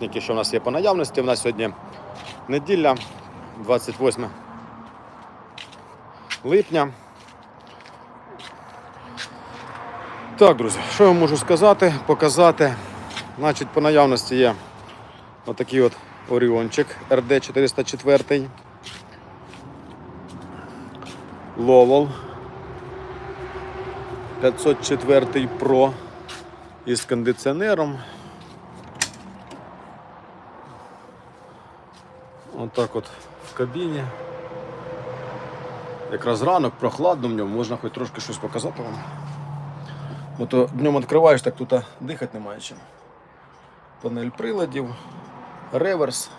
Що в нас є по наявності. У нас сьогодні неділя, 28 липня. Так, друзі, що я можу сказати, показати. Значить, по наявності є отакий от Оріончик РД 404. Ловол 504 Pro із кондиціонером. Отак от в кабіні. Якраз ранок, прохладно в ньому, можна хоч трошки щось показати вам. Бо то днем відкриваєш, так тут дихати немає чим. Панель приладів, реверс.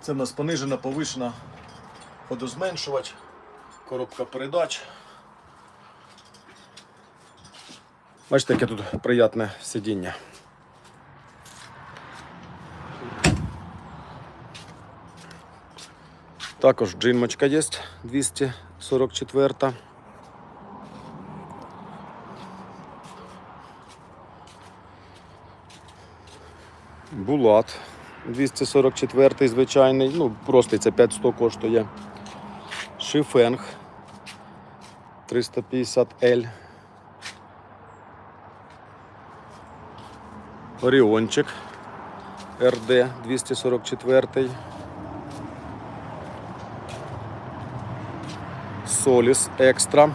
Це в нас понижена, повишена ходозменшувач, коробка передач. Бачите, яке тут приятне сидіння. Також джинмочка є 244. Булат 244 звичайний, ну простий це 500 коштує. Шифенг 350L. Оріончик РД 244. Соліс екстра.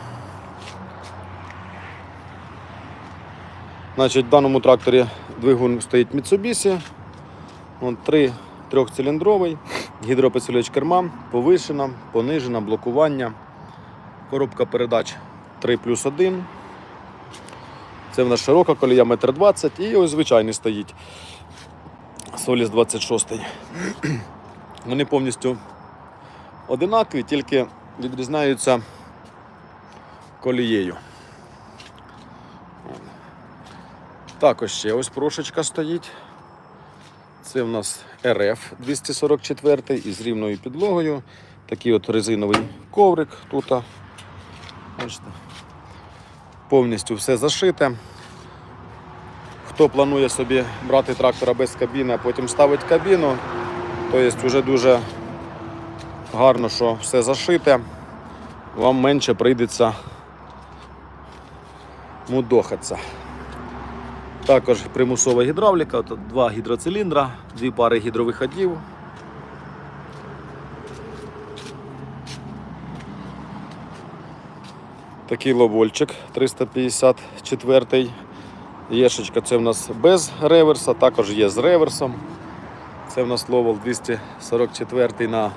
Значить, в даному тракторі двигун стоїть Mitsubishi. Вон три трьохциліндровий, гідропосилювач керма, повишена, понижена, блокування, коробка передач 3 плюс 1. Це в нас широка колія 1,20 м і ось звичайний стоїть. Соліс 26. Вони повністю одинакові, тільки відрізняються колією. Також ще ось прошечка стоїть. Це в нас РФ 244 із рівною підлогою. Такий от резиновий коврик тут. Бачите. Повністю все зашите. Хто планує собі брати трактора без кабіни, а потім ставить кабіну, то є вже дуже гарно, що все зашите, вам менше прийдеться мудохатися. Також примусова гідравліка, тут два гідроциліндра, дві пари гідровиходів. Такий ловольчик 354 Єшечка це в нас без реверса, також є з реверсом. Це в нас ловол 244 на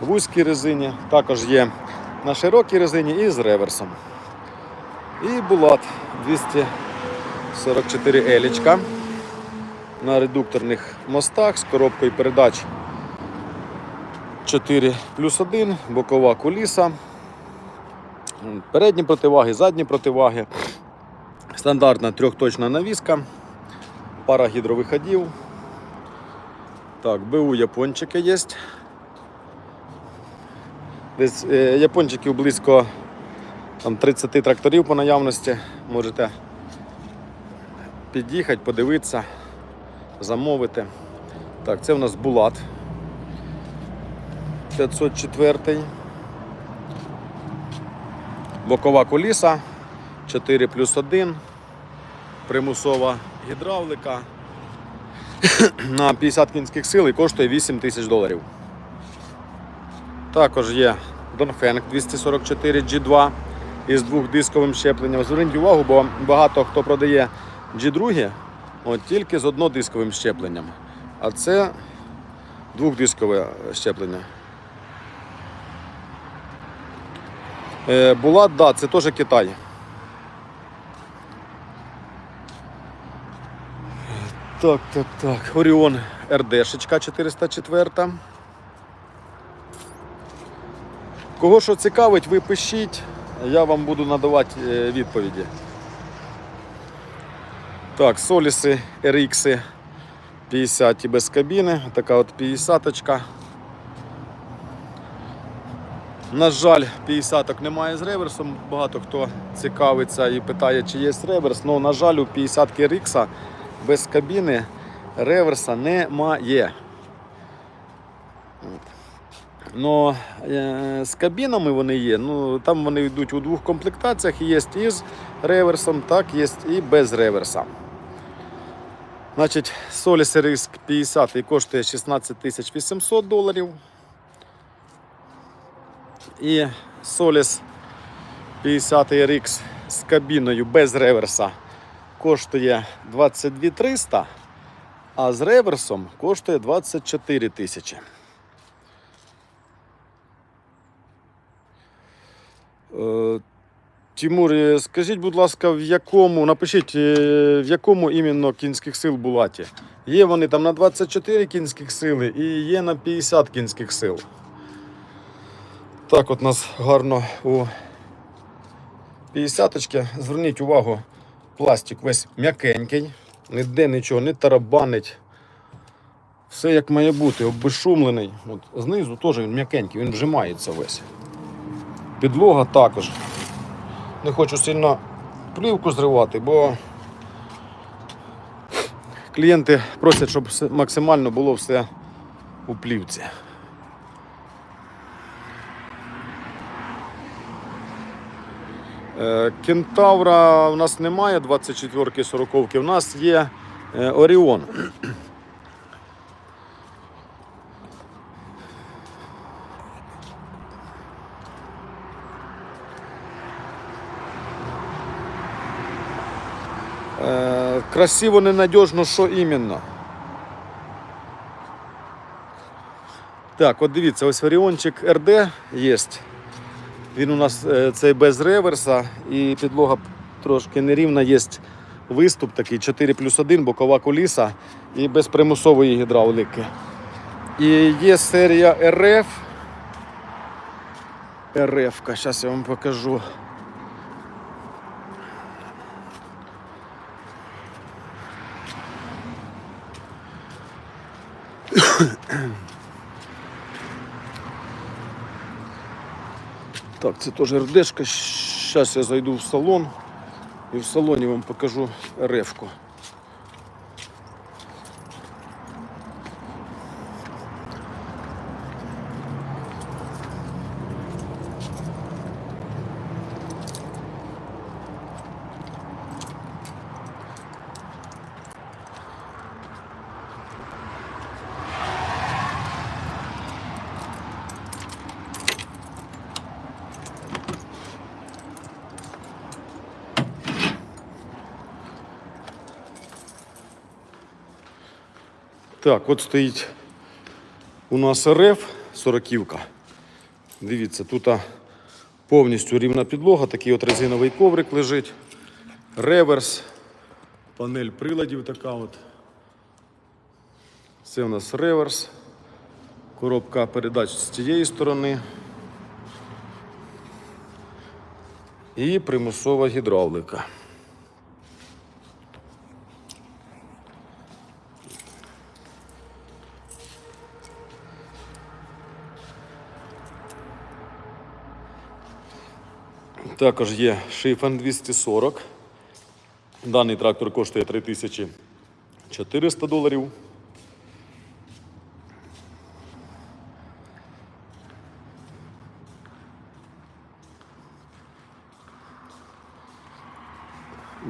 вузькій резині, також є на широкій резині і з реверсом. І булат 244 елічка на редукторних мостах з коробкою передач 4 плюс 1, бокова куліса, передні противаги, задні противаги, стандартна трьохточна навіска, пара гідровиходів. Так, БУ япончики є. Десь е, япончиків близько там, 30 тракторів по наявності. Можете під'їхати, подивитися, замовити. Так, це у нас Булат 504. Бокова коліса 4 плюс 1. Примусова гідравлика на 50 кінських сил і коштує 8 тисяч доларів. Також є Донфенг 244 G2 із двохдисковим щепленням. Зверніть увагу, бо багато хто продає G2 от, тільки з однодисковим щепленням. А це двохдискове щеплення. Е, Булат, да, це теж Китай. Так, так, так. Оріон РДшечка 404. Кого що цікавить, ви пишіть, я вам буду надавати е, відповіді. Так, соліси RX 50 без кабіни, така от 50 -очка. На жаль, 50 немає з реверсом. Багато хто цікавиться і питає, чи є реверс. Ну, на жаль, у 50 RX без кабіни реверса немає. Но е, з кабінами вони є. Ну, там вони йдуть у двох комплектаціях. Є і з реверсом, так є і без реверса. Значить, Solis RX 50 коштує 16 тисяч 800 доларів. І Solis 50 RX з кабіною без реверса коштує 22 300, а з реверсом коштує 24 тисячі. Тимур, е, скажіть, будь ласка, в якому, напишіть, е, в якому іменно кінських сил Булаті? Є вони там на 24 кінських сили і є на 50 кінських сил. Так от нас гарно у 50 Зверніть увагу, пластик весь м'якенький, ніде нічого не тарабанить. Все як має бути, обезшумлений. От, знизу теж він м'якенький, він вжимається весь. Підлога також. Не хочу сильно плівку зривати, бо клієнти просять, щоб максимально було все у плівці. Е, Кентавра у нас немає 24-ки 40 у нас є е, Оріон. Красиво, ненадіжно, що іменно. Так, от дивіться, ось Оріончик РД є. Він у нас е, цей без реверса і підлога трошки нерівна. Є виступ такий 4 плюс 1, бокова коліса і без примусової гідравліки. І є серія РФ. РФ, зараз я вам покажу. Так, це теж РДшка. Зараз я зайду в салон і в салоні вам покажу РФ-ку. Так, от стоїть у нас РФ 40 -ка. Дивіться, тут повністю рівна підлога, такий от резиновий коврик лежить. Реверс, панель приладів така от. Це у нас реверс. Коробка передач з цієї сторони. І примусова гідравлика. Також є Шифен 240. Даний трактор коштує 3400 доларів.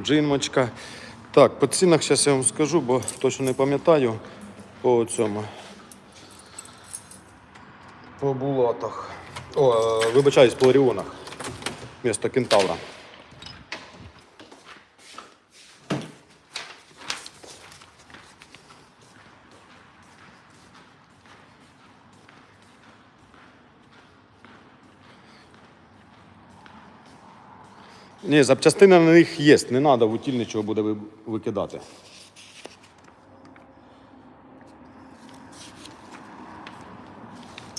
Джинмочка. Так, по цінах зараз я вам скажу, бо точно не пам'ятаю по цьому. По булатах. О, е, вибачаюсь, по Оріонах. Місто Кентавра. Ні, запчастини на них є, не треба в нічого буде викидати.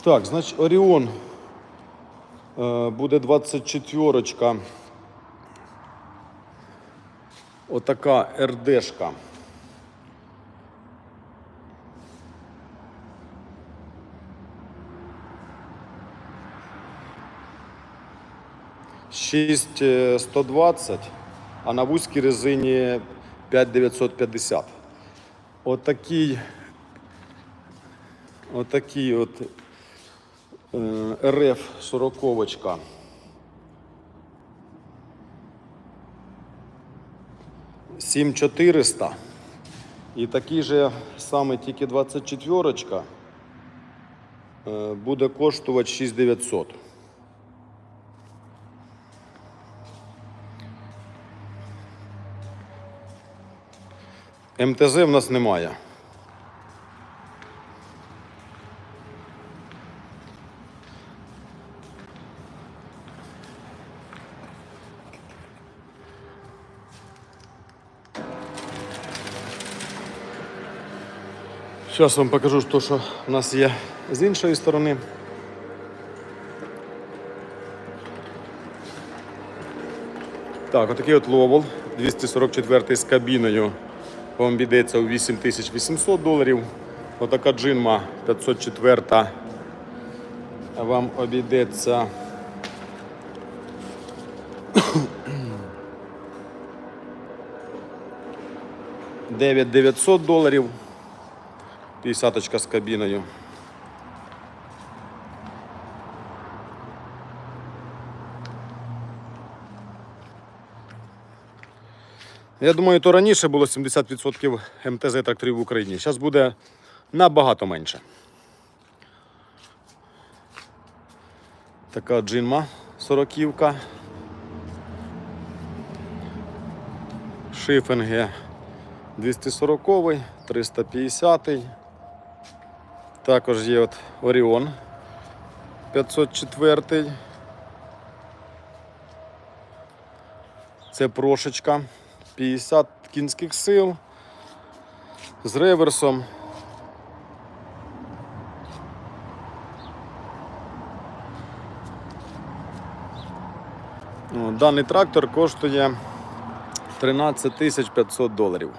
Так, значить, Оріон е, буде 24-очка. Отака РДшка. Шість е, 120, а на вузькій резині 5950. отакий, отакий от е, РФ 40 7400 і такий же саме тільки 24 е, буде коштувати 6900. МТЗ в нас немає. Зараз вам покажу, що, що в нас є з іншої сторони. Так, отакий от ловол 244 з кабіною. Вам обійдеться у 8800 доларів. Отака джинма 504 вам обійдеться. Дев'ять 900 доларів. 50 з кабіною. Я думаю, то раніше було 70% МТЗ тракторів в Україні. Зараз буде набагато менше. Така джинма сороківка. Шифенги 240, 350. Також є от Оріон 504. Це прошечка 50 кінських сил з реверсом. Даний трактор коштує 13 тисяч 500 доларів.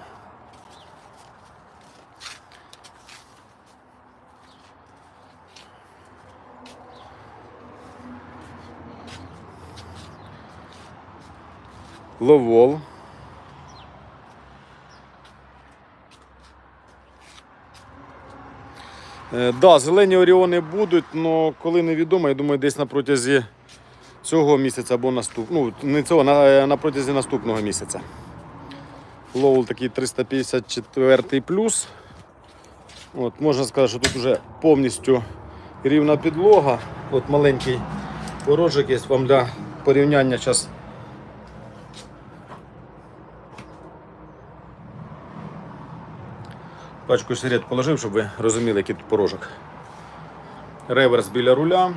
Ловол. Е, Да, зелені оріони будуть, але коли невідомо, я думаю, десь на протязі цього місяця або наступного. Ну, не цього, на, е, на протязі наступного місяця. Лоул такий 354 плюс. От, можна сказати, що тут вже повністю рівна підлога. От маленький порожок є вам для порівняння зараз. Пачку сигарет положив, щоб ви розуміли, який тут порожок. Реверс біля руля.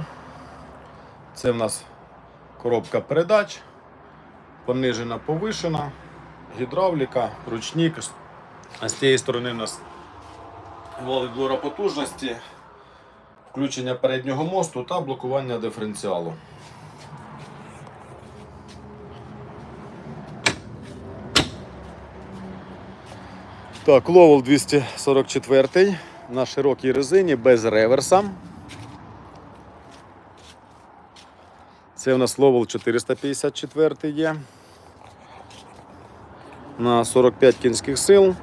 Це в нас коробка передач, понижена, повишена, гідравліка, ручник. А з цієї сторони у нас вал відбора потужності, включення переднього мосту та блокування диференціалу. Так, ловол 244 на широкій резині без реверса. Це у нас ловол 454 є. На 45 кінських сил.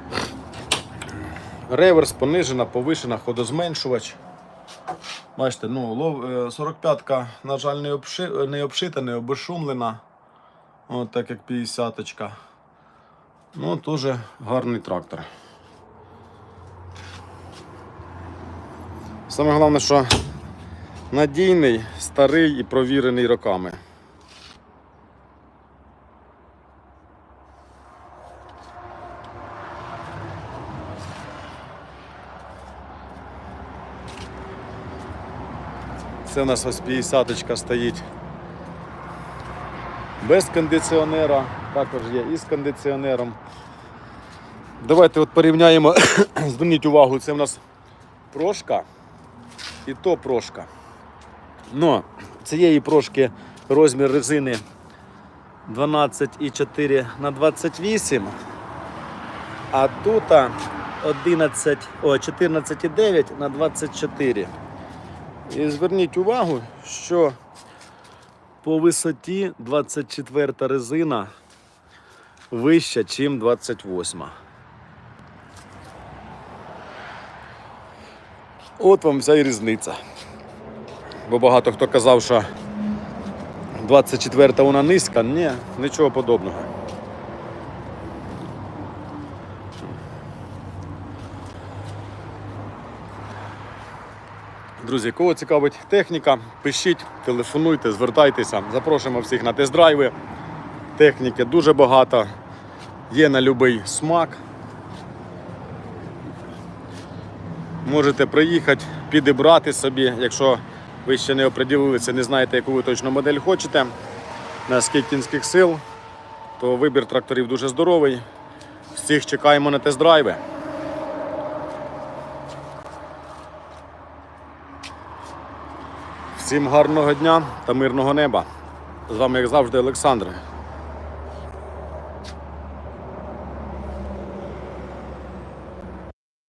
Реверс понижена, повишена, ходозменшувач. Бачите, ну, е, 45-ка, на жаль, не, обши, не обшита, не обешумлена. От так як 50-ка. Ну, теж гарний трактор. Саме головне, що надійний, старий і провірений роками. Це у нас ось 50 стоїть без кондиціонера, також є і з кондиціонером. Давайте от порівняємо, зверніть увагу, це у нас прошка і то прошка. Но цієї прошки розмір резини 12,4 на 28, а тут 14,9 на 24. І зверніть увагу, що по висоті 24 резина вища, ніж 28. От вам вся і різниця. Бо багато хто казав, що 24-та вона низька. Ні, нічого подобного. Друзі, кого цікавить техніка, пишіть, телефонуйте, звертайтеся. Запрошуємо всіх на тест-драйви. Техніки дуже багато. Є на будь-який смак. Можете приїхати, підібрати собі, якщо ви ще не оприділилися, не знаєте, яку ви точно модель хочете, на скільки кінських сил, то вибір тракторів дуже здоровий. Всіх чекаємо на тест-драйви. Всім гарного дня та мирного неба. З вами, як завжди, Олександр.